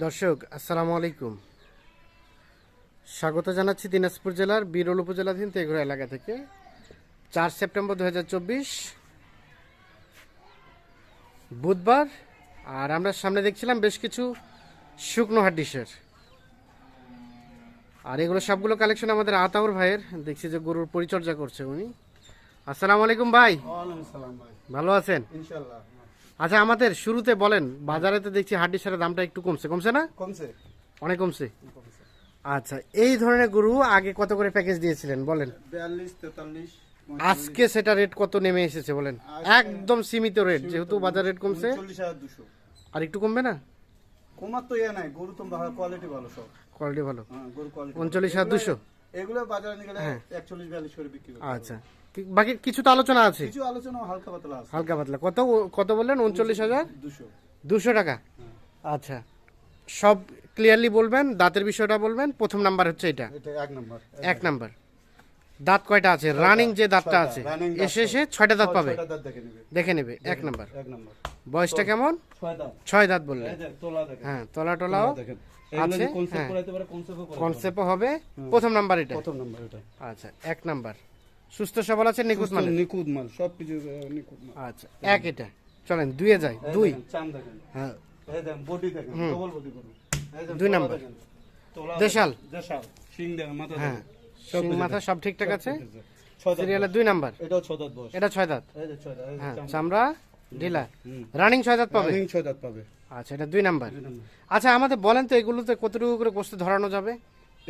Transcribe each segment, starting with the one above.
দর্শক আসসালামু আলাইকুম। স্বাগত জানাচ্ছি দিনাজপুর জেলার বিরল উপজেলাধীন তেঘরা এলাকা থেকে। চার সেপ্টেম্বর দু হাজার চব্বিশ বুধবার আর আমরা সামনে দেখছিলাম বেশ কিছু শুকনো হাড্ডিসের আর এগুলো সবগুলো কালেকশন আমাদের আতাউর ভাইয়ের। দেখছি যে গরুর পরিচর্যা করছে উনি। আসসালামু আলাইকুম ভাই। ভালো আছেন? ইনশাল্লাহ আচ্ছা আমাদের শুরুতে বলেন বাজারে তো দেখছি হাড্ডি সারের দামটা একটু কমছে। কমছে না? কমছে। অনেক কমছে? আচ্ছা এই ধরনের গরু আগে কত করে প্যাকেজ দিয়েছিলেন বলেন? বিয়াল্লিশ তেতাল্লিশ আজকে সেটা রেট কত নেমে এসেছে বলেন? একদম সীমিত রেট যেহেতু বাজার রেট কমছে। আর একটু কমবে না? কমার তো ইয়ে নাই গরু তো ভালো কোয়ালিটি ভালো সব। কোয়ালিটি ভালো। হ্যাঁ গরু কোয়ালিটি উনচল্লিশ হাজার দুশো? এগুলো বাজারে নিয়ে গেলে একচল্লিশ বিয়াল্লিশ করে বিক্রি করে আচ্ছা। বাকি কিছু তো আলোচনা আছে? কিছু আলোচনা হালকা পাতলা আছে। হালকা পাতলা। কত কত বললেন? উনচল্লিশ হাজার? দুশো। দুশো টাকা? আচ্ছা। সব ক্লিয়ারলি বলবেন দাঁতের বিষয়টা বলবেন। প্রথম নাম্বার হচ্ছে এটা। এটা এক নম্বর এক নাম্বার দাঁত কয়টা আছে? রানিং যে দাঁতটা আছে এসে এসে ছয়টা দাঁত পাবে? দেখে নেবে। এক নাম্বার। বয়সটা কেমন? ছয় দাঁত। বললে হ্যাঁ তলা টলাও আছে, কনসেপ্ট হ্যাঁ। কনসেপ্টও হবে। প্রথম নাম্বার এটা। প্রথম নম্বর এটা। আচ্ছা এক নাম্বার। সুস্থ সবল আছে নিখুঁত নিখুঁত মাল সব কিছু নিখুঁত মাল। আচ্ছা এক এটা। চলেন দুইয়ে যাই দুই। হ্যাঁ। দেখেন বডি দেখেন ডবল বডি করুন। দুই নাম্বার। দেশাল। দেশাল শিং দেখেন মাথা হ্যাঁ। শিং মাথা সব ঠিকঠাক আছে? দেখেন। ছয় দাঁত সিরিয়ালের দুই নাম্বার? এটাও ছয় দাঁত বয়স এটা ছয় দাঁত? এই যে ছয় দাঁত এই যে হ্যাঁ চামড়া। ঢিলা। রানিং ছয় দাঁত পাবে? Running ছয় দাঁত পাবে। আচ্ছা এটা দুই নাম্বার। আচ্ছা আমাদের বলেন তো এগুলোতে কতটুকু করে গোস্ত ধরানো যাবে?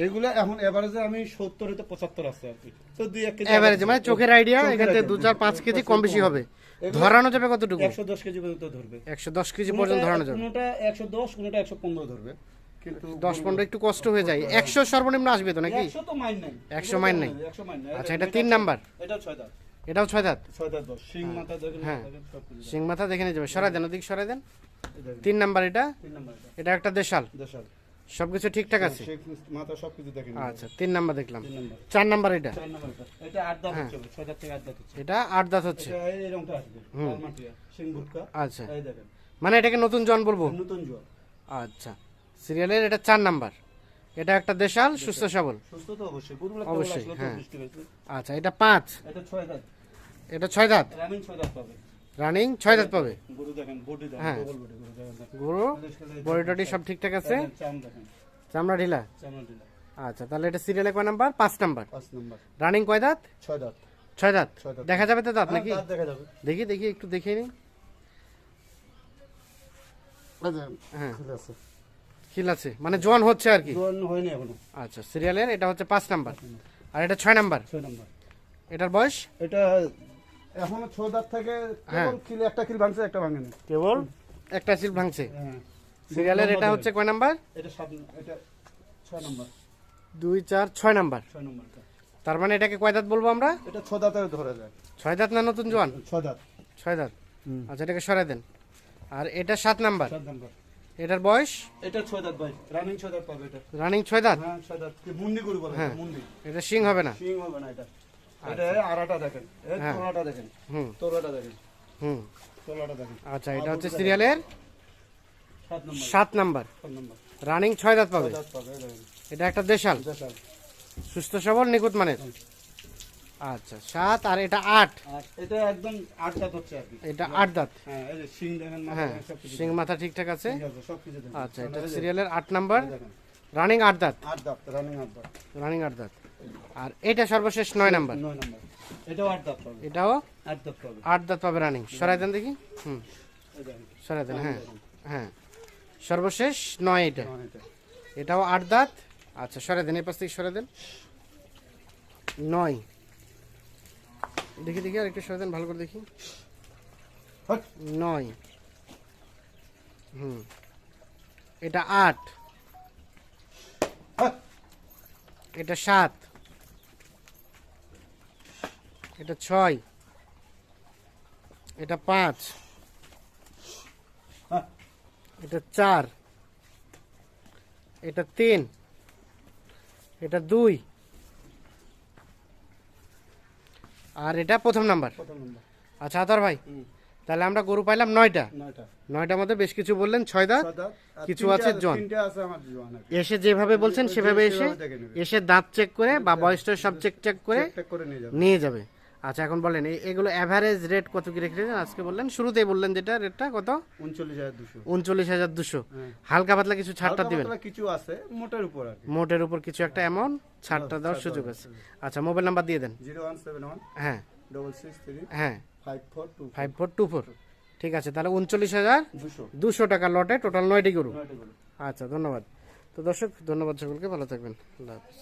এগুলো এখন এভারেজে আমি সত্তর হতে পঁচাত্তর আছে আর কি। তো দুই এক কেজি এভারেজে মানে চোখের আইডিয়া এখান থেকে দু চার পাঁচ কেজি কম বেশি হবে। ধরানো যাবে কতটুকু? একশো দশ কেজি পর্যন্ত ধরবে। একশো দশ কেজি পর্যন্ত ধরানো যাবে। কোনোটা একশো দশ কোনোটা একশো পনেরো ধরবে। কিন্তু দশ পনেরো একটু কষ্ট হয়ে যায়। একশো সর্বনিম্ন আসবে তো নাকি? একশো তো মাইন নাই। 100 মাইন নাই। একশো মাইন নাই। আচ্ছা এটা তিন নাম্বার। এটা ছয় দাঁত। এটাও ছয় দাঁত? দশ। শিং মাথা দেখেন হ্যাঁ। সিং মাথা দেখে নিয়ে যাবে সরাই দেন ওদিক সরাই দেন। তিন নাম্বার এটা? নাম্বার এটা। একটা দেশাল। দেশাল। সবকিছু ঠিকঠাক আছে? মাথা সব দেখেন আচ্ছা তিন নাম্বার দেখলাম। নাম্বার। চার নাম্বার এটা? নাম্বার এটা। এটা আট দাঁত হ্যাঁ। হচ্ছে ছয় দাঁত থেকে আট দাঁত হচ্ছে। এটা আট দাঁত হচ্ছে। এটা এই আসবে। লাল ভুটকা আচ্ছা। এই দেখেন। মানে এটাকে নতুন জন বলব? নতুন জোয়ার আচ্ছা। সিরিয়ালের এটা চার নাম্বার। এটা একটা দেশাল সুস্থ সবল। অবশ্যই। হ্যাঁ। আচ্ছা এটা পাঁচ। এটা ছয় দাঁত। রানিং ছয় দাঁত? পাবে। হ্যাঁ। গরু দেখেন। দেখেন। বডি টডি সব ঠিকঠাক আছে? চামড়া ঢিলা? আচ্ছা তাহলে এটা সিরিয়ালে কয় নাম্বার? পাঁচ নাম্বার। রানিং কয় দাঁত? ছয় দাঁত। ছয় দাঁত। দেখা যাবে তো দাঁত নাকি? হ্যাঁ, দাঁত দেখা দেখি দেখি একটু দেখে নিই হ্যাঁ। ঠিক আছে। খিল আছে মানে জন হচ্ছে আর কি? জোয়ান হয়নি এখনও। আচ্ছা সিরিয়ালের এটা হচ্ছে পাঁচ নাম্বার। আর এটা ছয় নাম্বার? ছয় নম্বর। এটার বয়স? এটা এখনও ছয় দাঁত থেকে হ্যাঁ। কেবল কিল একটা কিল ভাঙছে একটা ভাঙেনি। কেবল? একটা সিল ভাঙছে? হ্যাঁ। সিরিয়ালের এটা হচ্ছে কয় নাম্বার? এটা সাত এটা ছয় নম্বর। দুই চার ছয় নাম্বার। ছয় নম্বরটা। তার মানে এটাকে কয় দাঁত বলব আমরা? এটা ছয় দাঁতে ধরা যায়। ছয় দাঁত না নতুন জোয়ান? ছয় দাঁত। ছয় দাঁত। হুম। আচ্ছা এটাকে সরাই দেন। আর এটা সাত নাম্বার। সাত নম্বর। এটার বয়স? এটা ছয় দাঁত ভাই। রানিং ছয় দাঁত পাবে এটা। রানিং ছয় দাঁত? হ্যাঁ ছয় দাঁত। কি মুন্ডি গরু বলে হ্যাঁ। মুন্ডি। এটা শিং হবে না? শিং হবে না এটা। এটা আড়াটা দেখেন। এই হ্যাঁ। তোলাটা দেখেন। হুম। তোলাটা দেখেন। হুম। তোলাটা দেখেন। আচ্ছা এটা হচ্ছে সিরিয়ালের? সাত নম্বর। সাত নাম্বার। সাত নম্বর। রানিং ছয় দাঁত পাবে? ছয় দাঁত পাবে এটা একটা দেশাল। দেশাল। সুস্থ সবল নিখুঁত মানের। আচ্ছা সাত আর এটা আট। এটা একদম আট দাঁত হচ্ছে আর এটা আট দাঁত হ্যাঁ এই যে শিং দেখেন মাথা হ্যাঁ শিং মাথা ঠিকঠাক আছে? আচ্ছা এটা সিরিয়ালের আট নাম্বার রানিং আট দাঁত আট দাঁত রানিং আট দাঁত রানিং আট দাঁত আর এটা সর্বশেষ নয় নাম্বার নয় নম্বর এটাও আট দাঁত পাবে। এটাও আট দাঁত পাবে। আট দাঁত পাবে রানিং সরাই দেন দেখি। হুম। সরাই দেন হ্যাঁ। হ্যাঁ। সর্বশেষ নয় এটা। এটাও আট দাঁত আচ্ছা সরে দেন এই পাশ থেকে সরে দেন। নয়। দেখি দেখি আর একটু সরে ভালো করে দেখি। নয়। হুম। এটা আট। এটা সাত। এটা ছয়। এটা পাঁচ। এটা চার। এটা তিন। এটা দুই। আর এটা প্রথম নাম্বার। আচ্ছা আতর ভাই তাহলে আমরা গরু পাইলাম নয়টা। নয়টা। নয়টার মধ্যে বেশ কিছু বললেন ছয় দাঁত কিছু আছে কি। এসে যেভাবে বলছেন সেভাবে এসে। এসে দাঁত চেক করে বা বয়সটা সব চেক চেক করে নিয়ে যাবে। আচ্ছা এখন বলেন এগুলো অ্যাভারেজ রেট কত কি রেখেছেন আজকে বললেন শুরুতেই বললেন যেটা রেটটা কত? উনচল্লিশ হাজার দুশো। উনচল্লিশ হাজার দুশো। হ্যাঁ। হালকা পাতলা কিছু ছাড়টা দিবেন? কিছু আছে মোটের উপর মোটের উপর কিছু একটা অ্যামাউন্ট ছাড়টা দেওয়ার সুযোগ আছে। আচ্ছা মোবাইল নাম্বার দিয়ে দেন। জিরো ওয়ান সেভেন ওয়ান হ্যাঁ। ডবল সিক্স থ্রি হ্যাঁ। Five four two five four two four ঠিক আছে তাহলে উনচল্লিশ হাজার দুশো। টাকা লটে টোটাল নয়টি গরু। আচ্ছা ধন্যবাদ। তো দর্শক ধন্যবাদ সকলকে ভালো থাকবেন। আল্লাহ হাফিজ।